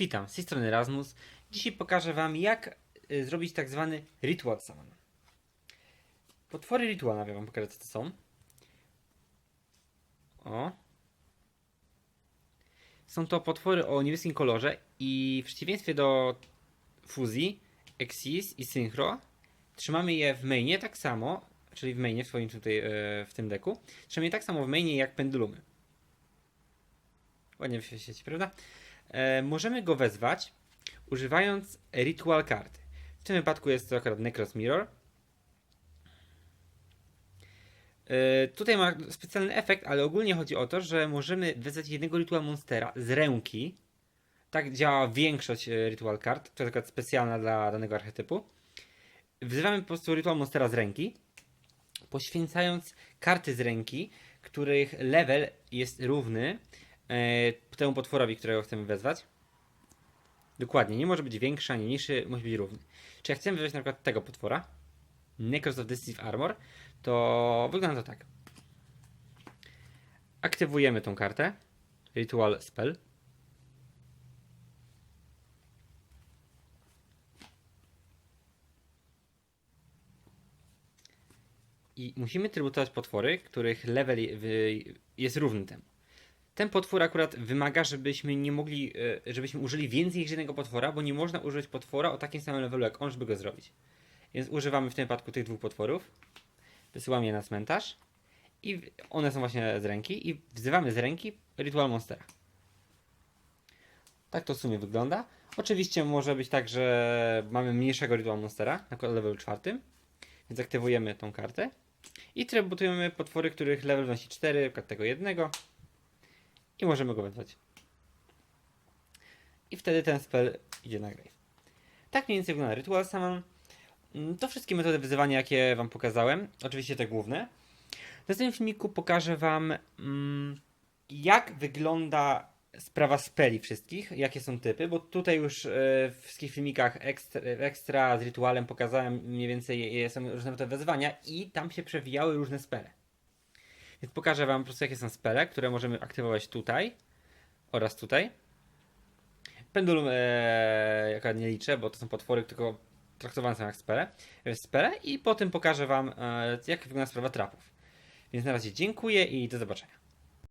Witam, z tej strony Erasmus. Dzisiaj pokażę Wam, jak y, zrobić tak zwany Ritual Summon. Potwory Rituala, ja Wam pokażę, co to są. O. Są to potwory o niebieskim kolorze i w przeciwieństwie do fuzji, Exis i Synchro, trzymamy je w mainie tak samo, czyli w mainie, w swoim tutaj, e, w tym deku, trzymamy je tak samo w mainie jak pendulumy. Ładnie się świeci, prawda? E, możemy go wezwać używając ritual karty. W tym wypadku jest to akurat Necros Mirror. E, tutaj ma specjalny efekt, ale ogólnie chodzi o to, że możemy wezwać jednego ritual monstera z ręki. Tak działa większość e, ritual kart. To jest akurat specjalna dla danego archetypu. Wzywamy po prostu ritual monstera z ręki, poświęcając karty z ręki, których level jest równy e, temu potworowi, którego chcemy wezwać. Dokładnie, nie może być większy ani mniejszy, musi być równy. Czy jak chcemy wezwać na przykład tego potwora, Necros of Decisive Armor, to wygląda to tak. Aktywujemy tą kartę, Ritual Spell. I musimy trybutować potwory, których level jest równy temu. Ten potwór akurat wymaga, żebyśmy nie mogli, e, żebyśmy użyli więcej niż jednego potwora, bo nie można użyć potwora o takim samym levelu jak on, żeby go zrobić. Więc używamy w tym wypadku tych dwóch potworów. Wysyłamy je na cmentarz. I one są właśnie z ręki. I wzywamy z ręki Ritual Monstera. Tak to w sumie wygląda. Oczywiście może być tak, że mamy mniejszego Ritual Monstera na levelu czwartym. Więc aktywujemy tą kartę. I trybutujemy potwory, których level wynosi 4, na przykład tego jednego. I możemy go wezwać. I wtedy ten spell idzie na grave. Tak mniej więcej wygląda Ritual Summon. Mm, To wszystkie metody wyzywania, jakie Wam pokazałem. Oczywiście te główne. W następnym filmiku pokażę Wam, mm, jak wygląda sprawa speli wszystkich, jakie są typy, bo tutaj już e, w wszystkich filmikach ekstra, ekstra z rytualem pokazałem mniej więcej je- są różne metody wezwania i tam się przewijały różne spele. Więc pokażę Wam po prostu jakie są spele, które możemy aktywować tutaj oraz tutaj. Pendulum e, jaka nie liczę, bo to są potwory, tylko traktowane są jak spele. Spele i potem pokażę Wam e, jak wygląda sprawa trapów. Więc na razie dziękuję i do zobaczenia.